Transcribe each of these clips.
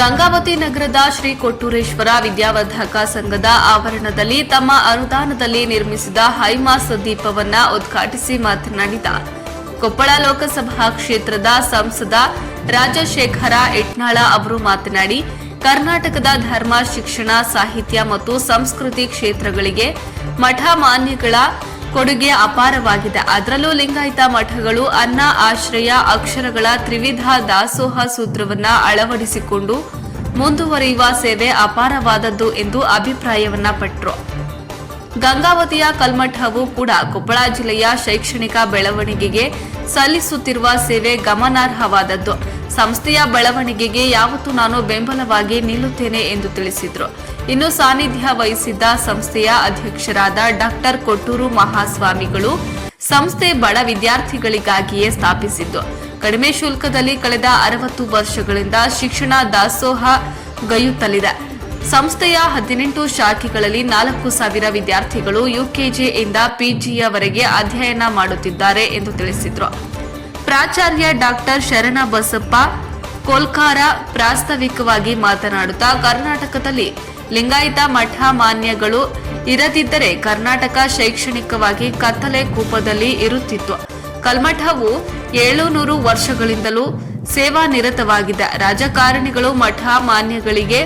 ಗಂಗಾವತಿ ನಗರದ ಶ್ರೀ ಕೊಟ್ಟೂರೇಶ್ವರ ವಿದ್ಯಾವರ್ಧಕ ಸಂಘದ ಆವರಣದಲ್ಲಿ ತಮ್ಮ ಅನುದಾನದಲ್ಲಿ ನಿರ್ಮಿಸಿದ ಹೈಮಾಸ್ ದೀಪವನ್ನ ಉದ್ಘಾಟಿಸಿ ಮಾತನಾಡಿದ ಕೊಪ್ಪಳ ಲೋಕಸಭಾ ಕ್ಷೇತ್ರದ ಸಂಸದ ರಾಜಶೇಖರ ಇಟ್ನಾಳ ಅವರು ಮಾತನಾಡಿ, ಕರ್ನಾಟಕದ ಧರ್ಮ, ಶಿಕ್ಷಣ, ಸಾಹಿತ್ಯ ಮತ್ತು ಸಂಸ್ಕೃತಿ ಕ್ಷೇತ್ರಗಳಿಗೆ ಮಠ ಮಾನ್ಯಗಳ ಕೊಡುಗೆ ಅಪಾರವಾಗಿದೆ. ಅದರಲ್ಲೂ ಲಿಂಗಾಯತ ಮಠಗಳು, ಅನ್ನ, ಆಶ್ರಯ, ಅಕ್ಷರಗಳ ತ್ರಿವಿಧ ದಾಸೋಹ ಸೂತ್ರವನ್ನ ಅಳವಡಿಸಿಕೊಂಡು ಮುಂದುವರಿಯುವ ಸೇವೆ ಅಪಾರವಾದದ್ದು ಎಂದು ಅಭಿಪ್ರಾಯವನ್ನ ಪಟ್ಟರು ಗಂಗಾವತಿಯ ಕಲ್ಮಠವು ಕೂಡ ಕೊಪ್ಪಳ ಜಿಲ್ಲೆಯ ಶೈಕ್ಷಣಿಕ ಬೆಳವಣಿಗೆಗೆ ಸಲ್ಲಿಸುತ್ತಿರುವ ಸೇವೆ ಗಮನಾರ್ಹವಾದದ್ದು. ಸಂಸ್ಥೆಯ ಬೆಳವಣಿಗೆಗೆ ಯಾವತ್ತೂ ನಾನು ಬೆಂಬಲವಾಗಿ ನಿಲ್ಲುತ್ತೇನೆ ಎಂದು ತಿಳಿಸಿದರು. ಇನ್ನು ಸಾನ್ನಿಧ್ಯ ವಹಿಸಿದ್ದ ಸಂಸ್ಥೆಯ ಅಧ್ಯಕ್ಷರಾದ ಡಾಕ್ಟರ್ ಕೊಟ್ಟೂರು ಮಹಾಸ್ವಾಮಿಗಳು ಸಂಸ್ಥೆ ಬಡ ವಿದ್ಯಾರ್ಥಿಗಳಿಗಾಗಿಯೇ ಸ್ಥಾಪಿಸಿದ್ದು. ಕಡಿಮೆ ಶುಲ್ಕದಲ್ಲಿ ಕಳೆದ ಅರವತ್ತು ವರ್ಷಗಳಿಂದ ಶಿಕ್ಷಣ ದಾಸೋಹ ಗೈಯುತ್ತಲಿದೆ ಸಂಸ್ಥೆಯ ಹದಿನೆಂಟು ಶಾಖೆಗಳಲ್ಲಿ ನಾಲ್ಕು ಸಾವಿರ ವಿದ್ಯಾರ್ಥಿಗಳು ಯುಕೆಜಿಯಿಂದ ಪಿಜಿಯವರೆಗೆ ಅಧ್ಯಯನ ಮಾಡುತ್ತಿದ್ದಾರೆ ಎಂದು ತಿಳಿಸಿದರು. ಪ್ರಾಚಾರ್ಯ ಡಾಕ್ಟರ್ ಶರಣ ಬಸಪ್ಪ ಕೋಲ್ಕಾರ ಪ್ರಾಸ್ತಾವಿಕವಾಗಿ ಮಾತನಾಡುತ್ತಾ ಕರ್ನಾಟಕದಲ್ಲಿ ಲಿಂಗಾಯತ ಮಠ ಮಾನ್ಯಗಳು ಇರದಿದ್ದರೆ ಕರ್ನಾಟಕ ಶೈಕ್ಷಣಿಕವಾಗಿ ಕತ್ತಲೆ ಕೂಪದಲ್ಲಿ ಇರುತ್ತಿತ್ತು. ಕಲ್ಮಠವು ಏಳುನೂರು ವರ್ಷಗಳಿಂದಲೂ ಸೇವಾ ನಿರತವಾಗಿದೆ ರಾಜಕಾರಣಿಗಳು ಮಠ ಮಾನ್ಯಗಳಿಗೆ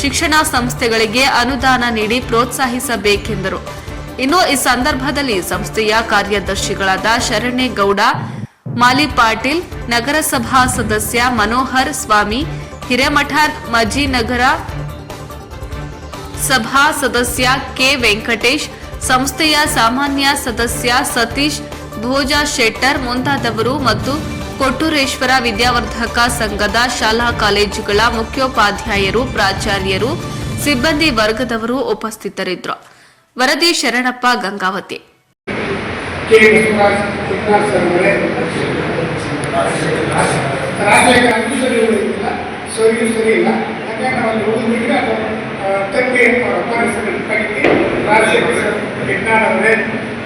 ಶಿಕ್ಷಣ ಸಂಸ್ಥೆಗಳಿಗೆ ಅನುದಾನ ನೀಡಿ ಪ್ರೋತ್ಸಾಹಿಸಬೇಕೆಂದರು. ಇನ್ನು ಈ ಸಂದರ್ಭದಲ್ಲಿ ಸಂಸ್ಥೆಯ ಕಾರ್ಯದರ್ಶಿಗಳಾದ ಶರಣೇಗೌಡ, ಮಾಲಿ ಪಾಟೀಲ್, ನಗರಸಭಾ ಸದಸ್ಯ ಮನೋಹರ್ ಸ್ವಾಮಿ, ಹಿರೇಮಠ, ಮಜಿನಗರ ಸಭಾ ಸದಸ್ಯ ಕೆ ವೆಂಕಟೇಶ್, ಸಂಸ್ಥೆಯ ಸಾಮಾನ್ಯ ಸದಸ್ಯ ಸತೀಶ್, ಭೋಜ ಶೆಟ್ಟರ್ ಮುಂತಾದವರು ಮತ್ತು ಕೊಟ್ಟೂರೇಶ್ವರ ವಿದ್ಯಾವರ್ಧಕ ಸಂಘದ ಶಾಲಾ ಕಾಲೇಜುಗಳ ಮುಖ್ಯೋಪಾಧ್ಯಾಯರು, ಪ್ರಾಚಾರ್ಯರು, ಸಿಬ್ಬಂದಿ ವರ್ಗದವರು ಉಪಸ್ಥಿತರಿದ್ದರು. ವರದಿ ಶರಣಪ್ಪ ಗಂಗಾವತಿ.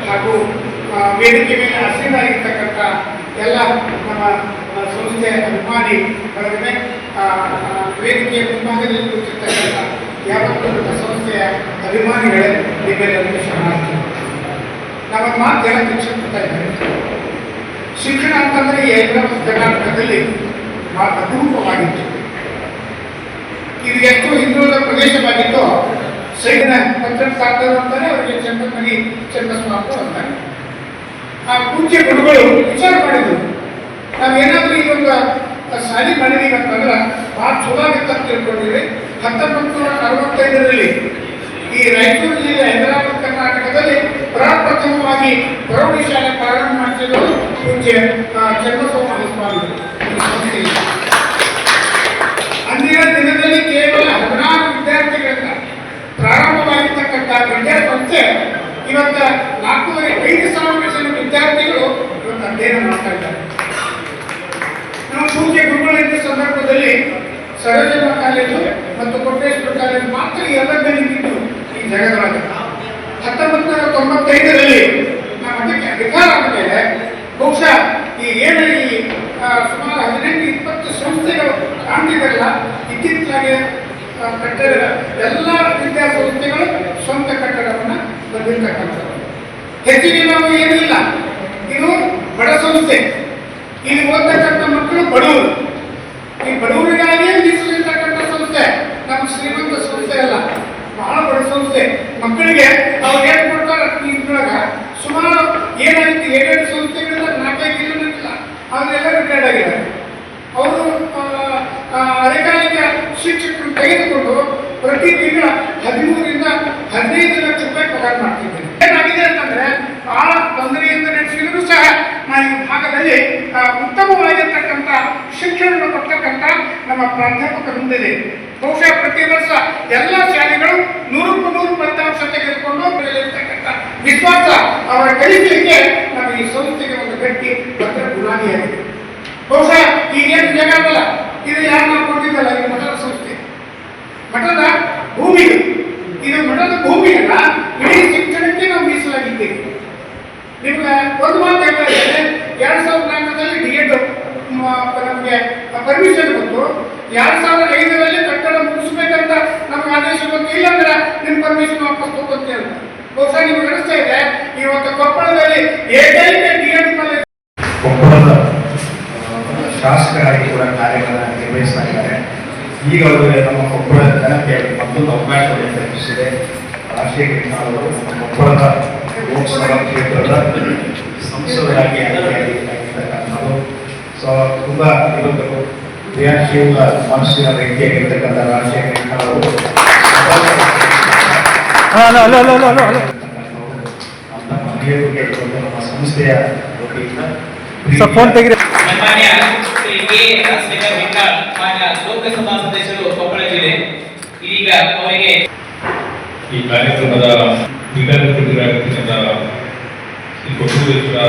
ಹಾಗೆ ವೇದಿಕೆ ಮೇಲೆ ಹಸಿರಾಗಿರ್ತಕ್ಕಂಥ ಎಲ್ಲ ನಮ್ಮ ಸಂಸ್ಥೆಯ ಅಭಿಮಾನಿ ವೇದಿಕೆಯ ಮುಂಭಾಗದಲ್ಲಿ ಕೂತಿರ್ತಕ್ಕಂಥ ಯಾವತ್ತೂ ನಮ್ಮ ಸಂಸ್ಥೆಯ ಅಭಿಮಾನಿಗಳೇ ನಿಮ್ಮೆಲ್ಲರಿಗೂ ಶರಣಾರ್ಥಿ ನಮ್ಮ ಮಾತು ಎಲ್ಲ ಶಿಕ್ಷಣ ಶಿಕ್ಷಣ ಅಂತಂದ್ರೆ ಎಲ್ಲ ಕರ್ನಾಟಕದಲ್ಲಿ ಬಹಳ ಅಪರೂಪವಾಗಿತ್ತು. ಇದು ಎಷ್ಟು ಹಿಂದುಳಿದ ಪ್ರದೇಶವಾಗಿತ್ತು. ಸೈನ್ಯ ಪತ್ರಕರ್ತರು ಅಂತಾರೆ, ಅವರಿಗೆ ಚಂದ್ರಮಣಿ ಚಂದ್ರಸ್ವಾಮಿ ಅಂತಾರೆ. ಆ ಪೂಜ್ಯ ಗುರುಗಳು ವಿಚಾರ ಮಾಡಿದ್ರು. ನಾವೇನಾದ್ರೂ ಈ ಒಂದು ಸಾಲಿ ಮಾಡಿದೀವಿ ಅಂತಂದ್ರೆ ಭಾಳ ಚಲೋ ಆಗಿತ್ತು ಅಂತ ತಿಳ್ಕೊಂಡಿವಿ ಹತ್ತೊಂಬತ್ತು ನೂರ ಅರವತ್ತೈದರಲ್ಲಿ ಈ ರಾಯಚೂರು ಜಿಲ್ಲೆ ಹೈದರಾಬಾದ್ ಕರ್ನಾಟಕದಲ್ಲಿ ಪ್ರಪ್ರಥಮವಾಗಿ ಪ್ರೌಢಶಾಲೆ ಪ್ರಾರಂಭ ಮಾಡಿಸಿದರು ಪೂಜ್ಯ ಆ, ಸ್ವಾಮಿ. ಅಂದಿನ ದಿನದಲ್ಲಿ ಕೇವಲ ಹದಿನಾರು ವಿದ್ಯಾರ್ಥಿಗಳಿಂದ ಪ್ರಾರಂಭವಾಗಿರ್ತಕ್ಕಂಥ ವಿದ್ಯಾಸಂಸ್ಥೆ ಇವತ್ತ ನಾಲ್ಕೂವರೆ ಐದು ಸಾವಿರ ಜನ ವಿದ್ಯಾರ್ಥಿಗಳು ಇವತ್ತು ಅಧ್ಯಯನ ಮಾಡ್ತಾ ಇದ್ದಾರೆ. ನಾವು ಪೂಜ್ಯ ಗುರುಗಳ ಸಂದರ್ಭದಲ್ಲಿ ಸರೋಜಮ್ಮ ಕಾಲೇಜು ಮತ್ತು ಕೊಟ್ಟೇಶ್ವರ ಕಾಲೇಜು ಮಾತ್ರ ಎರಡರಲ್ಲಿ ನಿಂತಿತ್ತು ಈ ಜಗದೊಳಗೆ. ಹತ್ತೊಂಬತ್ತು ನೂರ ತೊಂಬತ್ತೈದರಲ್ಲಿ ನಾವು ಅದಕ್ಕೆ ಅಧಿಕಾರ ಆದಮೇಲೆ ಬಹುಶಃ ಈ ಏನು ಈ ಸುಮಾರು ಹದಿನೆಂಟು ಇಪ್ಪತ್ತು ಸಂಸ್ಥೆಗಳು ಕಾಣ್ತಿದ್ದಲ್ಲ ಆ, ಕಟ್ಟಡ ಎಲ್ಲ ವಿದ್ಯಾಸಂಸ್ಥೆಗಳು ಸ್ವಂತ ಕಟ್ಟಡವನ್ನು ಬಂದಿರತಕ್ಕಂಥದ್ದು ಹೆಚ್ಚಿಗೆ ನಾವು ಏನಿಲ್ಲ. ಇದು ಬಡ ಸಂಸ್ಥೆ. ಇಲ್ಲಿ ಓದ್ತಕ್ಕಂಥ ಮಕ್ಕಳು ಬಡವರು ಈ ಬಡವರಿಗಾಗಿಯೇ ಮೀಸಲಿರ್ತಕ್ಕಂಥ ಸಂಸ್ಥೆ ನಮ್ಮ ಶ್ರೀಮಂತ ಸಂಸ್ಥೆ ಅಲ್ಲ ಬಹಳ ಬಡ ಸಂಸ್ಥೆ ಮಕ್ಕಳಿಗೆ ಅವ್ರು ಏನು ಕೊಡ್ತಾರೆ ಇದ್ರೊಳಗ ಸುಮಾರು ಏನಾಯ್ತು ಏಳೇಳು ಸಂಸ್ಥೆಗಳಿಂದ ನಾಲ್ಕೈದು ಕಿಲೋಮೀಟರ್ ಅವರೆಲ್ಲ ರಿಟೈರ್ಡ್ ಆಗಿದ್ದಾರೆ ಅವರು ಅಧಿಕಾರಿಕ ಶಿಕ್ಷಕರು ತೆಗೆದುಕೊಂಡು ಪ್ರತಿ ತಿಂಗಳ ಹದಿಮೂರರಿಂದ ಹದಿನೈದು ಲಕ್ಷ ರೂಪಾಯಿ ಪಗಾರ ಮಾಡ್ತಿದ್ದೇನೆ. ಏನಾಗಿದೆ ಅಂತಂದ್ರೆ ಬಹಳ ತೊಂದರೆಯಿಂದ ನಡೆಸಿದ್ರು ಸಹ ನಾನು ಈ ಭಾಗದಲ್ಲಿ ಆ, ಉತ್ತಮವಾಗಿರ್ತಕ್ಕಂಥ ಶಿಕ್ಷಣವನ್ನು ಕೊಡ್ತಕ್ಕಂಥ ನಮ್ಮ ಪ್ರಾಧ್ಯಾಪಕ ಮುಂದಿದೆ ಬಹುಶಃ ಪ್ರತಿ ವರ್ಷ ಎಲ್ಲ ಶಾಲೆಗಳು ನೂರಕ್ಕೂ ನೂರು ಫಲಿತಾಂಶ ತೆಗೆದುಕೊಂಡು ವಿಶ್ವಾಸ ಅವರ ಕಲಿಕೆಗೆ ನಮ್ಮ ಈ ಸಂಸ್ಥೆಗೆ ಒಂದು ಗಟ್ಟಿ ಭದ್ರ ಬುನಾದಿಯಾಗಿದೆ ಬಹುಶಃ ಈಗೇನು ಜಗತ್ತಲ್ಲ ಇದು ಯಾರು ಮಾಡ್ಕೊಂಡಿದ್ದಲ್ಲ ಈ ಇದು ಮಠದ ಭೂಮಿ ಇದು. ಮಠದ ಭೂಮಿ ಅಲ್ಲ ಇಡೀ ಶಿಕ್ಷಣಕ್ಕೆ ನಾವು ಮೀಸಲಾಗಿದ್ದೇವೆ. ನಿಮ್ಗೆ ಒಂದು ಮಾತು ಇದ್ದೇನೆ, ಎರಡ್ ಸಾವಿರದ ನಾಲ್ಕರಲ್ಲಿ ಡಿ ಎಡ್ ನಮಗೆ ಪರ್ಮಿಷನ್ ಬಂತು. ಎರಡ್ ಸಾವಿರದ ಐದರಲ್ಲಿ ಕಟ್ಟಡ ಮುಗಿಸ್ಬೇಕಂತ ನಮ್ಗೆ ಆದೇಶ ಬಂತು. ಇಲ್ಲಾಂದ್ರೆ ನಿಮ್ಮ ಪರ್ಮಿಷನ್ ವಾಪಸ್ ತಗೋತೀವಿ ಅಂತ ಬಹುಶಃ ನಿಮ್ಗೆ ಅನಿಸ್ತಾ ಇದೆ ಇವತ್ತು ಕೊಪ್ಪಳದಲ್ಲಿ ಏಕೈಕ ಡಿ ಎಡ್ ಕಾಲೇಜ್ ಕೊಪ್ಪಳದ ಶಾಸಕರಾಗಿ ಕೂಡ ಕಾರ್ಯಗಳನ್ನ ನಿರ್ವಹಿಸ್ತಾ ಇದ್ದಾರೆ. ಈಗ ನಮ್ಮ ಜನತೆ ಮತ್ತೊಂದು ಅವಕಾಶವನ್ನು ಕಲ್ಪಿಸಿದೆ ರಾಷ್ಟ್ರೀಯ ಕೃಷ್ಣ ಅವರು ಕೊಪ್ಪಳದ ಲೋಕಸಭಾ ಕ್ಷೇತ್ರದ ಸಂಸದರಾಗಿ ಆಯ್ಕೆಯಾಗಿರ್ತಕ್ಕಂಥದ್ದು ಸೊ ತುಂಬ ಇವತ್ತು ಕ್ರಿಯಾಶೀಲ ಮನಸ್ಸಿನ ವ್ಯಕ್ತಿಯಾಗಿರ್ತಕ್ಕಂಥ ರಾಷ್ಟ್ರೀಯ ಅವರು. ನಮ್ಮ ಸಂಸ್ಥೆಯ ವತಿಯಿಂದ ಸರ್ ಫೋನ್ ತೆಗಿರಿ. ಸನ್ಮಾನ್ಯ ಕೆ ರಾಜಶೇಖರ್ ಮಾನ್ಯ ಲೋಕಸಭಾ ಸದಸ್ಯರು ಕೊಪ್ಪಳ ಜಿಲ್ಲೆ. ಇದೀಗ ಅವರಿಗೆ ಈ ಕಾರ್ಯಕ್ರಮದ ವಿಧಾನಸಭೆಯಾಗಿರ್ತಕ್ಕಂಥ ಈ ಕೊಟ್ಟೂರೇಶ್ವರ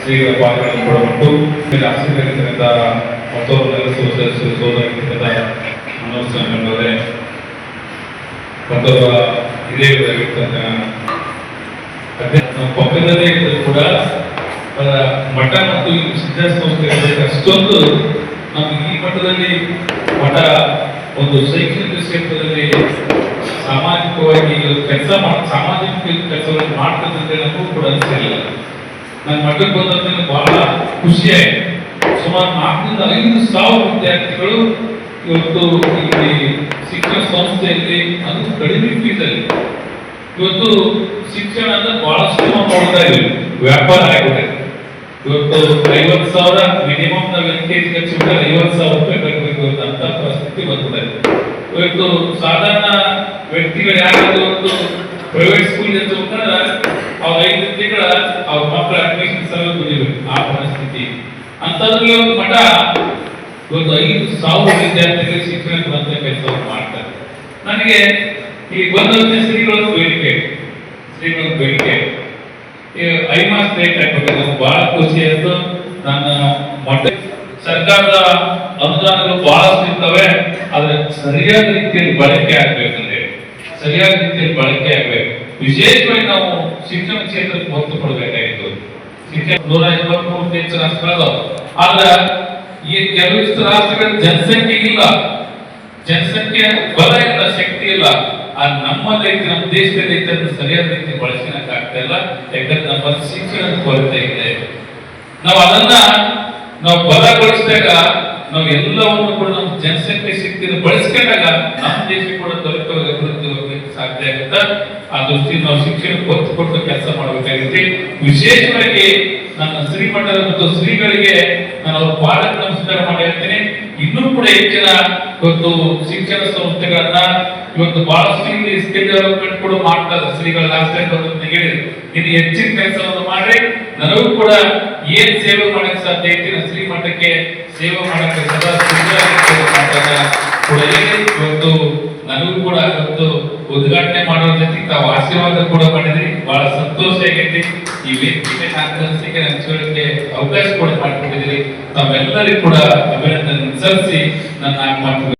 ಶ್ರೀಗಳ ಪಾತ್ರಗಳನ್ನು ಒಳಗೊಂಡು ಮತ್ತೊಬ್ಬ ನಗರಸಭಾ ಸದಸ್ಯರು ಸೋದರಿರ್ತಕ್ಕಂಥ ಮನೋಜ್ ಅವರೇ ಮತ್ತೊಬ್ಬ ಹಿರಿಯರಾಗಿರ್ತಕ್ಕಂಥ ಪಕ್ಕದಲ್ಲೇ ಇದ್ದರೂ ಕೂಡ ಮಠ ಮತ್ತು ಈ ಸಿದ್ಧಾಸಂಸ್ಥೆಗಳಿಗೆ ಅಷ್ಟೊಂದು ನಮ್ಗೆ ಈ ಮಟ್ಟದಲ್ಲಿ ಮಠ ಒಂದು ಶೈಕ್ಷಣಿಕ ಕ್ಷೇತ್ರದಲ್ಲಿ ಸಾಮಾಜಿಕವಾಗಿ ಕೆಲಸ ಮಾಡ, ಸಾಮಾಜಿಕ ಕೆಲಸಗಳನ್ನು ಅಂತ ನಮಗೂ ಕೂಡ ಅನಿಸಿಲ್ಲ ನನ್ನ ಮಠಕ್ಕೆ ಬಂದಂತ ಬಹಳ ಖುಷಿಯಾಯಿತು. ಸುಮಾರು ನಾಲ್ಕರಿಂದ ಐದು ಸಾವಿರ ವಿದ್ಯಾರ್ಥಿಗಳು ಇವತ್ತು ಇಲ್ಲಿ ಶಿಕ್ಷಣ ಸಂಸ್ಥೆಯಲ್ಲಿ, ಅದು ಕಡಿಮೆ ಫೀಸಲ್ಲಿ ಇವತ್ತು ಶಿಕ್ಷಣ ಅಂದ್ರೆ ನೋಡ್ತಾ ಇದ್ದೀವಿ ವ್ಯಾಪಾರ ಆಗಿದೆ ಇವತ್ತು ಐವತ್ತು ಸಾವಿರ ಮಿನಿಮಮ್ ನಾವು ಎಲ್ ಕೆ ಜಿ ಖರ್ಚು ಐವತ್ತು ಸಾವಿರ ರೂಪಾಯಿ ಕಟ್ಟಬೇಕು ಅಂತ ಪರಿಸ್ಥಿತಿ ಬರ್ತದೆ ಇವತ್ತು ಸಾಧಾರಣ ವ್ಯಕ್ತಿಗಳು ಯಾರಾದ್ರೂ ಒಂದು ಪ್ರೈವೇಟ್ ಸ್ಕೂಲ್ ಅಂತ ಹೋಗ್ತಾರೆ, ಅವ್ರ ಐದು ತಿಂಗಳ ಅವ್ರ ಮಕ್ಕಳ ಅಡ್ಮಿಷನ್ ಸಲುವಾಗಿ ಬಂದಿವೆ ಆ ಪರಿಸ್ಥಿತಿ. ಅಂತದ್ರಲ್ಲಿ ಒಂದು ಮಠ ಇವತ್ತು ಐದು ಸಾವಿರ ವಿದ್ಯಾರ್ಥಿಗಳಿಗೆ ಶಿಕ್ಷಣ ಬಂದ ಕೆಲಸವನ್ನು ಮಾಡ್ತಾರೆ. ನನಗೆ ಈ ಬಂದಂತ ಶ್ರೀಗಳು ಬೇಡಿಕೆ. ಶ್ರೀಗಳು ಬೇಡಿಕೆ. ಐಮಾಸ್ ಲೇಟ್ ಆಗ್ಬೇಕು ಬಹಳ ಖುಷಿ ಆಯ್ತು ನನ್ನ ಮಠ. ಸರ್ಕಾರದ ಅನುದಾನಗಳು ಬಹಳ ಸಿಗ್ತವೆ, ಆದ್ರೆ ಸರಿಯಾದ ರೀತಿಯಲ್ಲಿ ಬಳಕೆ ಆಗ್ಬೇಕಂದ್ರೆ ಸರಿಯಾದ ರೀತಿಯಲ್ಲಿ ಬಳಕೆ ಆಗ್ಬೇಕು. ವಿಶೇಷವಾಗಿ ನಾವು ಶಿಕ್ಷಣ ಕ್ಷೇತ್ರಕ್ಕೆ ಒತ್ತು ಕೊಡಬೇಕಾಗಿತ್ತು. ಶಿಕ್ಷಣ ನೂರ ಇಪ್ಪತ್ಮೂರು ಹೆಚ್ಚು ರಾಷ್ಟ್ರಗಳು ಆದ್ರೆ ಈ ಕೆಲವಿಷ್ಟು ರಾಷ್ಟ್ರಗಳ ಜನಸಂಖ್ಯೆ ಇಲ್ಲ. ಜನಸಂಖ್ಯೆ ಬಲ ಇಲ್ಲ, ಶಕ್ತಿ ಇಲ್ಲ. ಆ ನಮ್ಮ ರೈತ ನಮ್ಮ ದೇಶದ ರೈತರನ್ನು ಸರಿಯಾದ ರೀತಿ ಬಳಸ್ಕೊಳಕ್ ಆಗ್ತಾ ಇಲ್ಲ. ಯಾಕಂದ್ರೆ ನಮ್ಮ ಶಿಕ್ಷಣದ ಕೊರತೆ ಇದೆ. ನಾವು ಅದನ್ನ ನಾವು ಬಲಗೊಳಿಸಿದಾಗ ನಾವು ಎಲ್ಲವನ್ನು ಕೂಡ ನಮ್ಮ ಜನಸಂಖ್ಯೆ ಶಕ್ತಿಯನ್ನು ಬಳಸ್ಕೊಂಡಾಗ ನಮ್ಮ ದೇಶ ಕೂಡ ಹೋಗ್ಲಿಕ್ಕೆ ಸಾಧ್ಯ ಆಗುತ್ತೆ? ಆ ದೃಷ್ಟಿಯಿಂದ ನಾವು ಶಿಕ್ಷಣ ಕೊಟ್ಟು ಕೊಟ್ಟು ಕೆಲಸ ಮಾಡಬೇಕಾಗುತ್ತೆ. ವಿಶೇಷವಾಗಿ ನನ್ನ ಶ್ರೀಮಠದ ಮತ್ತು ಶ್ರೀಗಳಿಗೆ ನಾನು ಪಾಠ ನಮಸ್ಕಾರ ಮಾಡಿ ಹೇಳ್ತೀನಿ. ಇನ್ನೂ ಕೂಡ ಹೆಚ್ಚಿನ ಇವತ್ತು ಶಿಕ್ಷಣ ಸಂಸ್ಥೆಗಳನ್ನ ಇವತ್ತು ಬಹಳಷ್ಟು ಸ್ಕಿಲ್ ಡೆವಲಪ್ಮೆಂಟ್ ಕೂಡ ಮಾಡ್ತಾರೆ ಶ್ರೀಗಳ ಲಾಸ್ಟ್ ಟೈಮ್ ಇದು ಹೆಚ್ಚಿನ ಕೆಲಸವನ್ನು ಮಾಡಿ ನನಗೂ ಕೂಡ ಏನ್ ಸೇವೆ ಮಾಡಕ್ಕೆ ಸಾಧ್ಯ ಐತಿ? ಶ್ರೀಮಠಕ್ಕೆ ಸೇವೆ ಮಾಡಕ್ಕೆ ಸದಾ ಕೂಡ ಇವತ್ತು ನನಗೂ ಕೂಡ ಇವತ್ತು ಉದ್ಘಾಟನೆ ಮಾಡೋ ಜೊತೆಗೆ ತಾವು ಆಶೀರ್ವಾದ ಕೂಡ ಮಾಡಿದ್ರಿ. ಬಹಳ ಸಂತೋಷ ಆಗೈತಿ. ಈ ವೇದಿಕೆ ನಾಲ್ಕು ಹಂಚ್ಕೊಳ್ಳಿಕ್ಕೆ ಅವಕಾಶ ಕೂಡ ಮಾಡಿಕೊಟ್ಟಿದ್ದೀರಿ. ತಾವೆಲ್ಲರಿಗೂ ಕೂಡ ಅಭಿನಂದನೆ ಸಲ್ಲಿಸಿ ನನ್ನ ಮಾತು